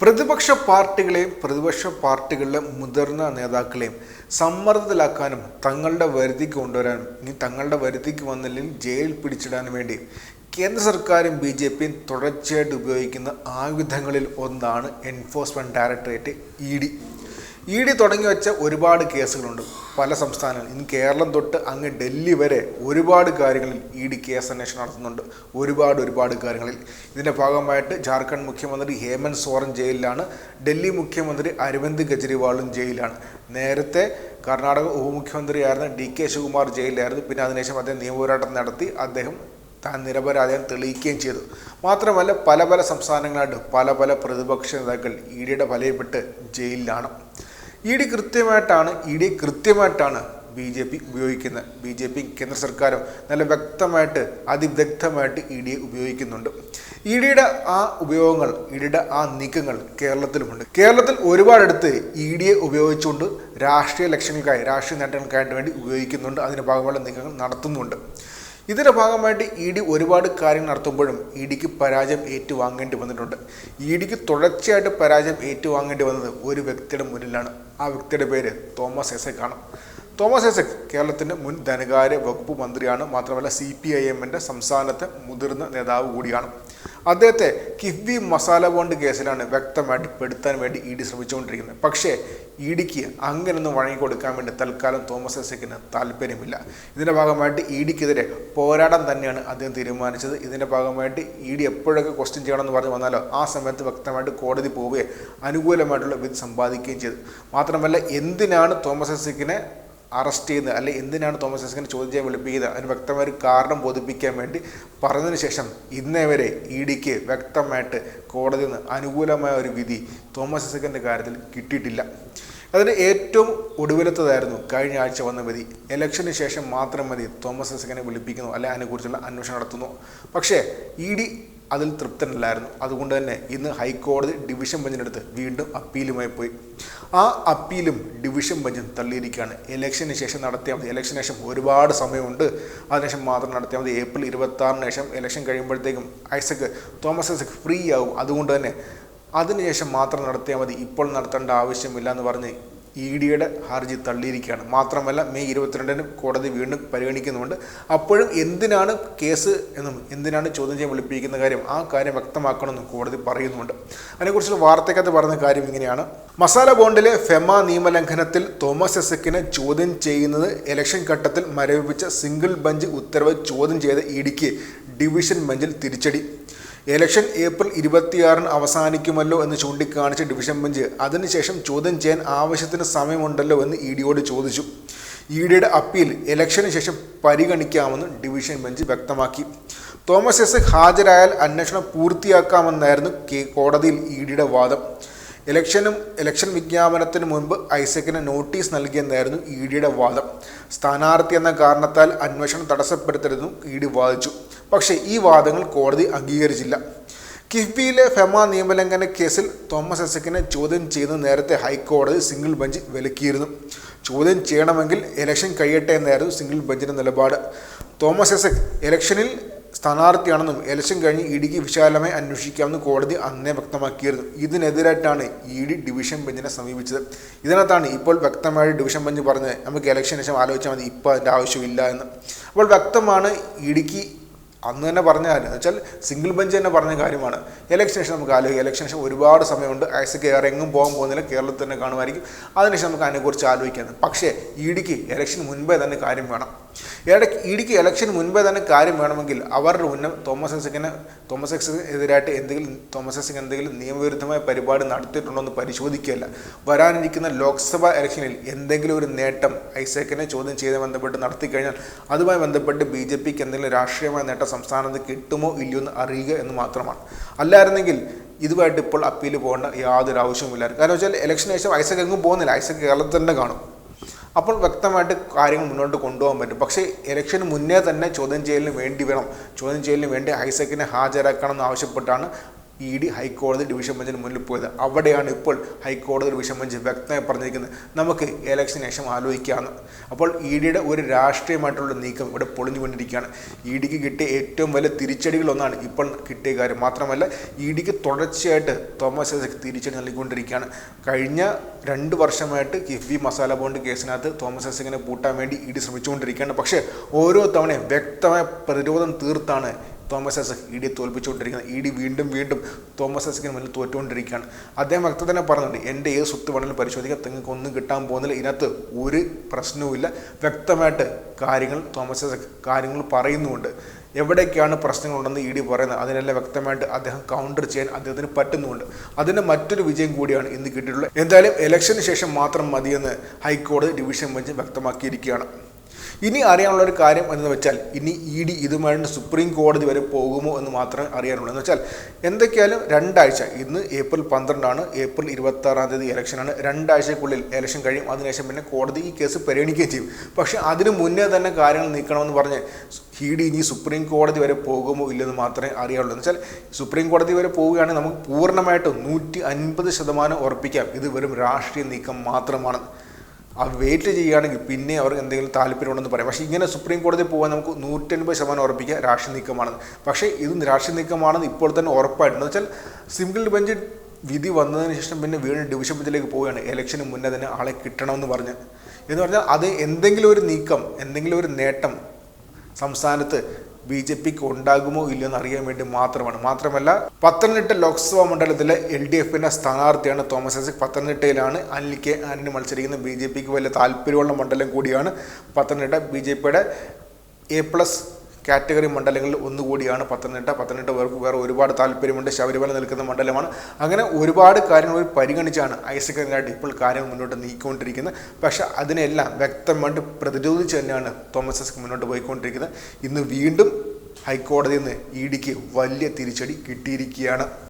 പ്രതിപക്ഷ പാർട്ടികളെയും പ്രതിപക്ഷ പാർട്ടികളിലെ മുതിർന്ന നേതാക്കളെയും സമ്മർദ്ദത്തിലാക്കാനും തങ്ങളുടെ വരുതിക്ക് കൊണ്ടുവരാനും ഇനി തങ്ങളുടെ വരുതിക്ക് വന്നില്ലെങ്കിൽ ജയിൽ പിടിച്ചിടാനും വേണ്ടി കേന്ദ്ര സർക്കാരും ബി ജെ പിയും തുടർച്ചയായിട്ട് ഉപയോഗിക്കുന്ന ആയുധങ്ങളിൽ ഒന്നാണ് enforcement directorate E D. E D തുടങ്ങി വെച്ച ഒരുപാട് കേസുകളുണ്ട് പല സംസ്ഥാനങ്ങളിൽ ഇന്ന് കേരളം തൊട്ട് അങ്ങ് ഡൽഹി വരെ ഒരുപാട് കാര്യങ്ങളിൽ ഇ ഡി കേസ് അന്വേഷണം നടത്തുന്നുണ്ട്. ഒരുപാട് ഒരുപാട് കാര്യങ്ങളിൽ. ഇതിന്റെ ഭാഗമായിട്ട് ജാർഖണ്ഡ് മുഖ്യമന്ത്രി ഹേമന്ത് സോറൻ ജയിലിലാണ്. ഡൽഹി മുഖ്യമന്ത്രി അരവിന്ദ് കെജ്രിവാളും ജയിലിലാണ്. നേരത്തെ കർണാടക ഉപമുഖ്യമന്ത്രിയായിരുന്ന ഡി കെ ശിവകുമാർ ജയിലിലായിരുന്നു. പിന്നെ അതിനുശേഷം അദ്ദേഹം നിയമപോരാട്ടം നടത്തി അദ്ദേഹം താൻ നിരപരാധിയാൻ തെളിയിക്കുകയും ചെയ്തു. മാത്രമല്ല പല പല സംസ്ഥാനങ്ങളായിട്ട് പല പല പ്രതിപക്ഷ നേതാക്കൾ ഇ ഡിയുടെ വലയപ്പെട്ട് ജയിലിലാണ്. ഇ ഡി കൃത്യമായിട്ടാണ് ഇ ഡി കൃത്യമായിട്ടാണ് ബി ജെ പി ഉപയോഗിക്കുന്നത്. ബി ജെ പി കേന്ദ്ര സർക്കാരും നല്ല വ്യക്തമായിട്ട് അതിവിദഗ്ധമായിട്ട് ഇ ഡിയെ ഉപയോഗിക്കുന്നുണ്ട്. ഇ ഡിയുടെ ആ ഉപയോഗങ്ങൾ ഇ ഡിയുടെ ആ നീക്കങ്ങൾ കേരളത്തിലുമുണ്ട്. കേരളത്തിൽ ഒരുപാടടുത്ത് ഇ ഡിയെ ഉപയോഗിച്ചുകൊണ്ട് രാഷ്ട്രീയ ലക്ഷ്യങ്ങൾക്കായി രാഷ്ട്രീയ നേട്ടങ്ങൾക്കായിട്ട് വേണ്ടി ഉപയോഗിക്കുന്നുണ്ട്. അതിന്റെ ഭാഗമായുള്ള നീക്കങ്ങൾ നടത്തുന്നുണ്ട്. ഇതിന്റെ ഭാഗമായിട്ട് ഇ ഡി ഒരുപാട് കാര്യങ്ങൾ നടത്തുമ്പോഴും ഇ ഡിക്ക് പരാജയം ഏറ്റുവാങ്ങേണ്ടി വന്നിട്ടുണ്ട്. ഇ ഡിക്ക് തുടർച്ചയായിട്ട് പരാജയം ഏറ്റുവാങ്ങേണ്ടി വന്നത് ഒരു വ്യക്തിയുടെ മുന്നിലാണ്. ആ വ്യക്തിയുടെ പേര് തോമസ് എസ് എ ആണ് തോമസ് എസക് കേരളത്തിന്റെ മുൻ ധനകാര്യ വകുപ്പ് മന്ത്രിയാണ്. മാത്രമല്ല സി പി ഐ എമ്മിന്റെ സംസ്ഥാനത്തെ മുതിർന്ന നേതാവ് കൂടിയാണ്. അദ്ദേഹത്തെ കിഫ്ബി മസാല ബോണ്ട് കേസിലാണ് വ്യക്തമായിട്ട് പെടുത്താൻ വേണ്ടി ഇ ഡി ശ്രമിച്ചുകൊണ്ടിരിക്കുന്നത്. പക്ഷേ ഇ ഡിക്ക് അങ്ങനൊന്നും വഴങ്ങിക്കൊടുക്കാൻ വേണ്ടി തൽക്കാലം തോമസ് ഐസക്കിന് താല്പര്യമില്ല. ഇതിന്റെ ഭാഗമായിട്ട് ഇ ഡിക്കെതിരെ പോരാടാൻ തന്നെയാണ് അദ്ദേഹം തീരുമാനിച്ചത്. ഇതിന്റെ ഭാഗമായിട്ട് ഇ ഡി എപ്പോഴൊക്കെ ക്വസ്റ്റ്യൻ ചെയ്യണമെന്ന് പറഞ്ഞു വന്നാലോ ആ സമയത്ത് വ്യക്തമായിട്ട് കോടതി പോവുകയും അനുകൂലമായിട്ടുള്ള വിധി സമ്പാദിക്കുകയും ചെയ്തു. മാത്രമല്ല എന്തിനാണ് തോമസ് ഐസക്കിനെ അറസ്റ്റ് ചെയ്യുന്നത് അല്ലെ എന്തിനാണ് തോമസ് ഐസക്കിനെ ചോദ്യം ചെയ്യാൻ വിളിപ്പിക്കുന്നത്? അതിന് വ്യക്തമായ ഒരു കാരണം ബോധിപ്പിക്കാൻ വേണ്ടി പറഞ്ഞതിന് ശേഷം ഇന്നേ വരെ ഇ ഡിക്ക് വ്യക്തമായിട്ട് കോടതിയിൽ നിന്ന് അനുകൂലമായ ഒരു വിധി തോമസ് ഐസക്കിന്റെ കാര്യത്തിൽ കിട്ടിയിട്ടില്ല. അതിന് ഏറ്റവും ഒടുവിലത്തതായിരുന്നു കഴിഞ്ഞ ആഴ്ച വന്ന വിധി. ഇലക്ഷന് ശേഷം മാത്രം മതി തോമസ് ഐസക്കിനെ വിളിപ്പിക്കുന്നു അല്ലെ അതിനെക്കുറിച്ചുള്ള അന്വേഷണം നടത്തുന്നു. പക്ഷേ ഇ ഡി അതിൽ തൃപ്തനല്ലായിരുന്നു. അതുകൊണ്ട് തന്നെ ഇന്ന് ഹൈക്കോടതി ഡിവിഷൻ ബെഞ്ചിനടുത്ത് വീണ്ടും അപ്പീലുമായി പോയി. ആ അപ്പീലും ഡിവിഷൻ ബെഞ്ചും തള്ളിയിരിക്കുകയാണ്. ഇലക്ഷന് ശേഷം നടത്തിയാൽ മതി. ഇലക്ഷന് ശേഷം ഒരുപാട് സമയമുണ്ട്. അതിനുശേഷം മാത്രം നടത്തിയാൽ മതി. ഏപ്രിൽ ഇരുപത്തി ആറിന് ശേഷം ഇലക്ഷൻ കഴിയുമ്പോഴത്തേക്കും ഐസക് തോമസ് ഐസക് ഫ്രീ ആവും. അതുകൊണ്ട് തന്നെ അതിനുശേഷം മാത്രം നടത്തിയാൽ മതി. ഇപ്പോൾ നടത്തേണ്ട ആവശ്യമില്ല എന്ന് പറഞ്ഞ് ഇ ഡിയുടെ ഹർജി തള്ളിയിരിക്കുകയാണ്. മാത്രമല്ല മെയ് ഇരുപത്തിരണ്ടിന് കോടതി വീണ്ടും പരിഗണിക്കുന്നുണ്ട് അപ്പോഴും എന്തിനാണ് കേസ് എന്നും എന്തിനാണ് ചോദ്യം ചെയ്യാൻ വിളിപ്പിക്കുന്ന കാര്യം ആ കാര്യം വ്യക്തമാക്കണമെന്നും കോടതി പറയുന്നുണ്ട് അതിനെക്കുറിച്ചുള്ള വാർത്തക്കകത്ത് പറഞ്ഞ കാര്യം ഇങ്ങനെയാണ്. മസാല ബോണ്ടിലെ ഫെമ നിയമലംഘനത്തിൽ തോമസ് എസക്കിനെ ചോദ്യം ചെയ്യുന്നത് ഇലക്ഷൻ ഘട്ടത്തിൽ മരവിപ്പിച്ച സിംഗിൾ ബെഞ്ച് ഉത്തരവ് ചോദ്യം ചെയ്ത ഇ ഡിക്ക് ഡിവിഷൻ ബെഞ്ചിൽ തിരിച്ചടി. ഇലക്ഷൻ ഏപ്രിൽ ഇരുപത്തിയാറിന് അവസാനിക്കുമല്ലോ എന്ന് ചൂണ്ടിക്കാണിച്ച ഡിവിഷൻ ബെഞ്ച് അതിനുശേഷം ചോദ്യം ചെയ്യാൻ ആവശ്യത്തിന് സമയമുണ്ടല്ലോ എന്ന് ഇ ഡിയോട് ചോദിച്ചു. ഇ ഡിയുടെ അപ്പീൽ ഇലക്ഷന് ശേഷം പരിഗണിക്കാമെന്ന് ഡിവിഷൻ ബെഞ്ച് വ്യക്തമാക്കി. തോമസ് എസ് ഹാജരായാൽ അന്വേഷണം പൂർത്തിയാക്കാമെന്നായിരുന്നു കോടതിയിൽ ഇ ഡിയുടെ വാദം. ഇലക്ഷനും ഇലക്ഷൻ വിജ്ഞാപനത്തിന് മുൻപ് ഐസക്കിന് നോട്ടീസ് നൽകിയെന്നായിരുന്നു ഇ ഡിയുടെ വാദം. സ്ഥാനാർത്ഥി എന്ന കാരണത്താൽ അന്വേഷണം തടസ്സപ്പെടുത്തരുതെന്നും ഇ ഡി വാദിച്ചു. പക്ഷേ ഈ വാദങ്ങൾ കോടതി അംഗീകരിച്ചില്ല. കിഫ്ബിയിലെ ഫെമ നിയമലംഘന കേസിൽ തോമസ് ഐസക്കിനെ ചോദ്യം ചെയ്യുന്ന നേരത്തെ ഹൈക്കോടതി സിംഗിൾ ബെഞ്ച് വിലക്കിയിരുന്നു. ചോദ്യം ചെയ്യണമെങ്കിൽ ഇലക്ഷൻ കഴിയട്ടെ എന്നായിരുന്നു സിംഗിൾ ബെഞ്ചിന്റെ നിലപാട്. തോമസ് ഐസക് ഇലക്ഷനിൽ സ്ഥാനാർത്ഥിയാണെന്നും ഇലക്ഷൻ കഴിഞ്ഞ് ഇ ഡിക്ക് വിശാലമായി അന്വേഷിക്കാമെന്ന് കോടതി അന്നേ വ്യക്തമാക്കിയിരുന്നു. ഇതിനെതിരായിട്ടാണ് ഇ ഡി ഡിവിഷൻ ബെഞ്ചിനെ സമീപിച്ചത്. ഇതിനകത്താണ് ഇപ്പോൾ വ്യക്തമായി ഡിവിഷൻ ബെഞ്ച് പറഞ്ഞത്. നമുക്ക് ഇലക്ഷന് ശേഷം ആലോചിച്ചാൽ മതി. ഇപ്പോൾ അതിന്റെ ആവശ്യമില്ല എന്ന്. അപ്പോൾ വ്യക്തമാണ് ഇ ഡിക്ക് അന്ന് തന്നെ പറഞ്ഞ കാര്യം. വെച്ചാൽ സിംഗിൾ ബെഞ്ച് തന്നെ പറഞ്ഞ കാര്യമാണ്. ഇലക്ഷൻ ശേഷം നമുക്ക് ആലോചിക്കാം. ഇലക്ഷൻ ശേഷം ഒരുപാട് സമയമുണ്ട്. ഐസ് വേറെ എങ്ങും പോകാൻ പോകുന്നില്ല. കേരളത്തിൽ തന്നെ കാണുമായിരിക്കും. അതിനുശേഷം നമുക്ക് അതിനെക്കുറിച്ച് ആലോചിക്കാം. പക്ഷേ ഇ ഡിക്ക് ഇലക്ഷൻ മുൻപേ തന്നെ കാര്യം വേണം. ഇ ഡിക്ക് ഇലക്ഷൻ മുൻപേ തന്നെ കാര്യം വേണമെങ്കിൽ അവരുടെ ഉന്നം തോമസ് ഐസക്കിന് തോമസ് എക്സിന് എതിരായിട്ട് എന്തെങ്കിലും തോമസ് എസിങ് എന്തെങ്കിലും നിയമവിരുദ്ധമായ പരിപാടി നടത്തിയിട്ടുണ്ടോ എന്ന് പരിശോധിക്കുകയല്ല. വരാനിരിക്കുന്ന ലോക്സഭാ ഇലക്ഷനിൽ എന്തെങ്കിലും ഒരു നേട്ടം ഐസക്കിനെ ചോദ്യം ചെയ്ത് ബന്ധപ്പെട്ട് നടത്തിക്കഴിഞ്ഞാൽ അതുമായി ബന്ധപ്പെട്ട് ബി ജെ പിക്ക് എന്തെങ്കിലും രാഷ്ട്രീയമായ നേട്ടം സംസ്ഥാനത്ത് കിട്ടുമോ ഇല്ലയോ എന്ന് അറിയുക എന്ന് മാത്രമാണ്. അല്ലായിരുന്നെങ്കിൽ ഇതുമായിട്ട് ഇപ്പോൾ അപ്പീൽ പോകേണ്ട യാതൊരു ആവശ്യവുമില്ലായിരുന്നു. കാരണം വെച്ചാൽ ഇലക്ഷന് ശേഷം ഐസക് എങ്ങും പോകുന്നില്ല. ഐസക് കേരളത്തിൽ തന്നെ കാണും. അപ്പോൾ വ്യക്തമായിട്ട് കാര്യങ്ങൾ മുന്നോട്ട് കൊണ്ടുപോകാൻ പറ്റും. പക്ഷേ ഇലക്ഷന് മുന്നേ തന്നെ ചോദ്യം ചെയ്യലിന് വേണ്ടി വേണം. ചോദ്യം ചെയ്യലിന് വേണ്ടി ഐസക്കിനെ ഹാജരാക്കണം എന്ന് ആവശ്യപ്പെട്ടാണ് ഇ ഡി ഹൈക്കോടതി ഡിവിഷൻ ബെഞ്ചിന് മുന്നിൽ പോയത്. അവിടെയാണ് ഇപ്പോൾ ഹൈക്കോടതി ഡിവിഷൻ ബെഞ്ച് വ്യക്തമായി പറഞ്ഞിരിക്കുന്നത്. നമുക്ക് ഇലക്ഷന് ശേഷം ആലോചിക്കാമെന്ന് അപ്പോൾ ഇ ഡിയുടെ ഒരു രാഷ്ട്രീയമായിട്ടുള്ള നീക്കം ഇവിടെ പൊളിഞ്ഞുകൊണ്ടിരിക്കുകയാണ്. ഇ ഡിക്ക് കിട്ടിയ ഏറ്റവും വലിയ തിരിച്ചടികളൊന്നാണ് ഇപ്പോൾ കിട്ടിയ കാര്യം. മാത്രമല്ല ഇ ഡിക്ക് തുടർച്ചയായിട്ട് തോമസ് ഐസക് തിരിച്ചടി നൽകിക്കൊണ്ടിരിക്കുകയാണ്. കഴിഞ്ഞ രണ്ട് വർഷമായിട്ട് കിഫ്ബി മസാല ബോണ്ട് കേസിനകത്ത് തോമസ് ഐസക്കിനെ പൂട്ടാൻ വേണ്ടി ഇ ഡി ശ്രമിച്ചുകൊണ്ടിരിക്കുകയാണ്. പക്ഷേ ഓരോ തവണയും വ്യക്തമായ പ്രതിരോധം തീർത്താണ് തോമസ് ഐസക് ഇ ഡി തോൽപ്പിച്ചുകൊണ്ടിരിക്കുന്നത് ഇ ഡി വീണ്ടും വീണ്ടും തോമസ് ഐസക്കിന് മുന്നിൽ തോറ്റുകൊണ്ടിരിക്കുകയാണ്. അദ്ദേഹം വ്യക്തം തന്നെ പറഞ്ഞിട്ടുണ്ട് എന്റെ ഏത് സ്വത്ത് വേണമെങ്കിലും പരിശോധിക്കാം നിങ്ങൾക്ക് ഒന്നും കിട്ടാൻ പോകുന്നില്ല ഇതിനകത്ത് ഒരു പ്രശ്നവുമില്ല വ്യക്തമായിട്ട് കാര്യങ്ങൾ തോമസ് ഐസക് കാര്യങ്ങൾ പറയുന്നുമുണ്ട്. എവിടേക്കാണ് പ്രശ്നങ്ങളുണ്ടെന്ന് ഇ ഡി പറയുന്നത് അതിനെല്ലാം വ്യക്തമായിട്ട് അദ്ദേഹം കൗണ്ടർ ചെയ്യാൻ അദ്ദേഹത്തിന് പറ്റുന്നുണ്ട് അതിന്റെ മറ്റൊരു വിജയം കൂടിയാണ് ഇന്ന് കിട്ടിയിട്ടുള്ളത്. എന്തായാലും ഇലക്ഷന് ശേഷം മാത്രം മതിയെന്ന് ഹൈക്കോടതി ഡിവിഷൻ ബെഞ്ച് വ്യക്തമാക്കിയിരിക്കുകയാണ്. ഇനി അറിയാനുള്ള ഒരു കാര്യം എന്ന് വെച്ചാൽ ഇനി ഇ ഡി ഇതുമായിട്ട് സുപ്രീം കോടതി വരെ പോകുമോ എന്ന് മാത്രമേ അറിയാനുള്ളൂ. എന്ന് വെച്ചാൽ എന്തൊക്കെയായാലും രണ്ടാഴ്ച ഇന്ന് ഏപ്രിൽ പന്ത്രണ്ടാണ് ഏപ്രിൽ ഇരുപത്തി ആറാം തീയതി ഇലക്ഷനാണ്. രണ്ടാഴ്ചക്കുള്ളിൽ ഇലക്ഷൻ കഴിയും. അതിനുശേഷം പിന്നെ കോടതി ഈ കേസ് പരിഗണിക്കുകയും ചെയ്യും. പക്ഷേ അതിനു മുന്നേ തന്നെ കാര്യങ്ങൾ നീക്കണമെന്ന് പറഞ്ഞ് ഇ ഡി ഇനി സുപ്രീം കോടതി വരെ പോകുമോ ഇല്ലെന്ന് മാത്രമേ അറിയാവുള്ളൂ എന്ന് വെച്ചാൽ സുപ്രീം കോടതി വരെ പോവുകയാണെങ്കിൽ നമുക്ക് പൂർണമായിട്ടും നൂറ്റി അൻപത് ശതമാനം ഉറപ്പിക്കാം. ഇത് വെറും രാഷ്ട്രീയ നീക്കം മാത്രമാണ്. ആ വെയിറ്റ് ചെയ്യുകയാണെങ്കിൽ പിന്നെ അവർക്ക് എന്തെങ്കിലും താല്പര്യമുണ്ടെന്ന് പറയാം. പക്ഷേ ഇങ്ങനെ സുപ്രീം കോടതി പോകാൻ നമുക്ക് നൂറ്റൻപത് ശതമാനം ഉറപ്പിക്കുക രാഷ്ട്രീയ നീക്കമാണെന്ന്. പക്ഷേ ഇത് രാഷ്ട്രീയ നീക്കമാണെന്ന് ഇപ്പോൾ തന്നെ ഉറപ്പായിട്ടുണ്ട്. വെച്ചാൽ സിംഗിൾ ബെഞ്ച് വിധി വന്നതിന് ശേഷം പിന്നെ വീണ്ടും ഡിവിഷൻ ബെഞ്ചിലേക്ക് പോവുകയാണ്. ഇലക്ഷന് മുന്നേ തന്നെ ആളെ കിട്ടണമെന്ന് പറഞ്ഞ്. എന്ന് പറഞ്ഞാൽ അത് എന്തെങ്കിലും ഒരു നീക്കം എന്തെങ്കിലും ഒരു നേട്ടം സംസ്ഥാനത്ത് ബി ജെ പിക്ക് ഉണ്ടാകുമോ ഇല്ലയോ എന്ന് അറിയാൻ വേണ്ടി മാത്രമാണ്. മാത്രമല്ല പത്തനംതിട്ട ലോക്സഭാ മണ്ഡലത്തിലെ എൽ ഡി എഫിന്റെ സ്ഥാനാർത്ഥിയാണ് തോമസ് ഐസക്. പത്തനംതിട്ടയിലാണ് അനിൽ കെ ആന്റണി മത്സരിക്കുന്ന ബി ജെ പിക്ക് വലിയ താല്പര്യമുള്ള മണ്ഡലം കൂടിയാണ് പത്തനംതിട്ട. ബി ജെ പിയുടെ എ പ്ലസ് കാറ്റഗറി മണ്ഡലങ്ങളിൽ ഒന്നുകൂടിയാണ് പത്തനംതിട്ട. പത്തനംതിട്ട പേർക്ക് വേറെ ഒരുപാട് താല്പര്യമുണ്ട്. ശബരിമല നിൽക്കുന്ന മണ്ഡലമാണ്. അങ്ങനെ ഒരുപാട് കാര്യങ്ങൾ പരിഗണിച്ചാണ് ഐസക്കിനായിട്ട് ഇപ്പോൾ കാര്യങ്ങൾ മുന്നോട്ട് നീക്കിക്കൊണ്ടിരിക്കുന്നത്. പക്ഷേ അതിനെല്ലാം വ്യക്തമായിട്ട് പ്രതിരോധിച്ച് തന്നെയാണ് തോമസ് എസ് മുന്നോട്ട് പോയിക്കൊണ്ടിരിക്കുന്നത്. ഇന്ന് വീണ്ടും ഹൈക്കോടതിയിൽ നിന്ന് ഇ ഡിക്ക് വലിയ തിരിച്ചടി കിട്ടിയിരിക്കുകയാണ്.